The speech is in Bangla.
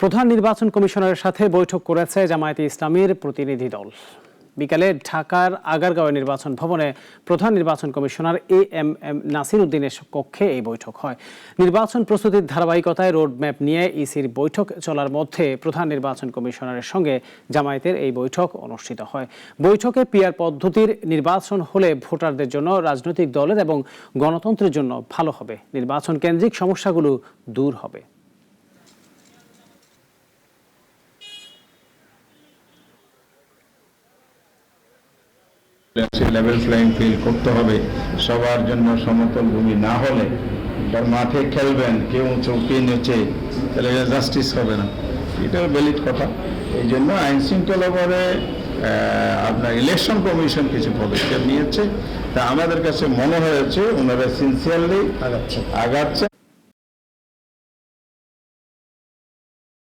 প্রধান নির্বাচন কমিশনারের সাথে বৈঠক করেছে জামায়াতে ইসলামীর প্রতিনিধি দল। বিকালে ঢাকার আগারগাঁও নির্বাচন ভবনে প্রধান নির্বাচন commissioner A M M Nasir উদ্দিনের কক্ষে এই বৈঠক হয়। নির্বাচন প্রস্তুতির ধারাবাহিকতায় রোডম্যাপ নিয়ে ইসির বৈঠক চলার মধ্যে প্রধান নির্বাচন কমিশনারের সঙ্গে জামায়াতের এই বৈঠক অনুষ্ঠিত হয়। বৈঠকে পিয়ার পদ্ধতির নির্বাচন হলে ভোটারদের জন্য রাজনৈতিক দলের এবং গণতন্ত্রের জন্য ভালো হবে। নির্বাচন কেন্দ্রিক সমস্যাগুলো দূর হবে। লেভেল ফ্লাইং ফিল্ড করতে হবে। সবার জন্য সমতল ভূমি না হলে তার মাঠে খেলবেন কেউ উঁচু কে নিচে তাহলে জাস্টিস হবে না। এটা ভ্যালিড কথা। এই জন্য আইন শৃঙ্খলা পরে আপনার ইলেকশন কমিশন কিছু পদক্ষেপ নিয়েছে। তা আমাদের কাছে মনে হয়েছে ওনারা সিনসিয়ারলি আগাচ্ছে।